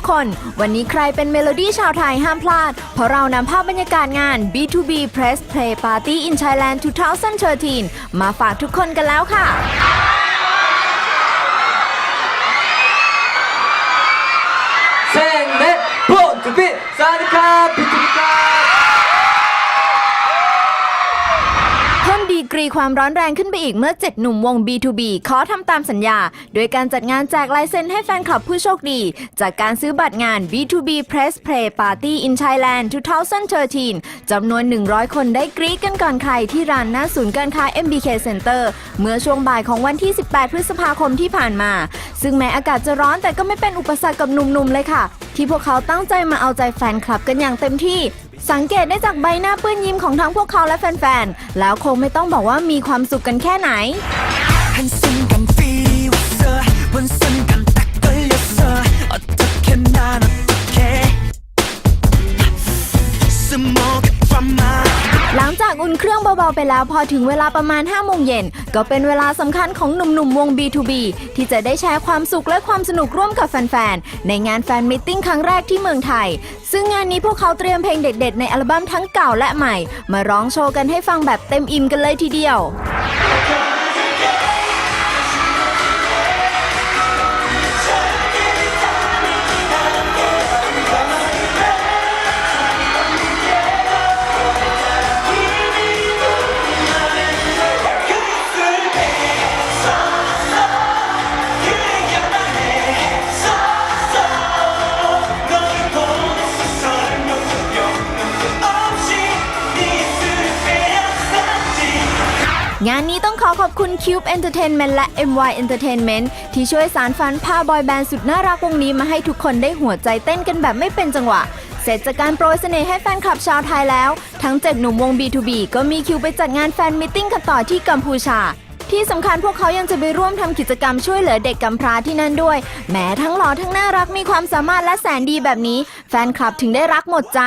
กคน วันนี้ใครเป็นเมโลดี้ชาวไทยห้ามพลาด เพราะเรานำภาพบรรยากาศงาน B2B Press Play Party in Thailand 2013 มาฝากทุกคนกันแล้วค่ะ กรีความร้อนแรงขึ้นไปอีกเมื่อ 7 หนุ่มวง B2B ขอทำตามสัญญา โดยการจัดงานแจกลายเซ็นให้แฟนคลับผู้โชคดี จากการซื้อบัตรงาน B2B Press Play Party in Thailand 2013 จำนวน 100 คนได้กรีกันก่อนใครที่ร้านหน้าศูนย์การค้า MBK Center เมื่อช่วงบ่ายของวันที่ 18 พฤษภาคมที่ผ่านมา ซึ่งแม้อากาศจะร้อนแต่ก็ไม่เป็นอุปสรรคกับหนุ่มๆเลยค่ะ ที่พวกเขาตั้งใจมาเอาใจแฟนคลับกันอย่างเต็มที่ สังเกตได้จากใบหน้าเปื้อนยิ้มของทั้งพวกเขาและแฟนๆ แล้วคงไม่ต้องบอกว่ามีความสุขกันแค่ไหนากอุ่นเครื่องเบาๆไปแล้วพอถึงเวลาประมาณ5โมงเย็นก็เป็นเวลาสำคัญของหนุ่มๆวง B2B ที่จะได้แชร์ความสุขและความสนุกร่วมกับแฟนๆ ในงานแฟนมิทติ้งครั้งแรกที่เมืองไทย ซึ่งงานนี้พวกเขาเตรียมเพลงเด็ด ๆ ในอัลบั้มทั้งเก่าและใหม่ มาร้องโชว์กันให้ฟังแบบเต็มอิ่มกันเลยทีเดียว งานนี้ต้องขอขอบคุณ Cube Entertainment และ MY Entertainment ที่ช่วยสารฝันพาบอยแบนด์สุดน่ารักวงนี้มาให้ทุกคนได้หัวใจเต้นกันแบบไม่เป็นจังหวะ เสร็จจากการโปรยเสน่ห์ให้แฟนคลับชาวไทยแล้ว ทั้ง 7 หนุ่มวง B2B ก็มีคิวไปจัดงานแฟนมิทติ้งกันต่อที่กัมพูชา ที่สำคัญพวกเขายังจะไปร่วมทำกิจกรรมช่วยเหลือเด็กกำพร้าที่นั่นด้วยแม้ทั้งหล่อทั้งน่ารักมีความสามารถและแสนดีแบบนี้ แฟนคลับถึงได้รักหมดใจ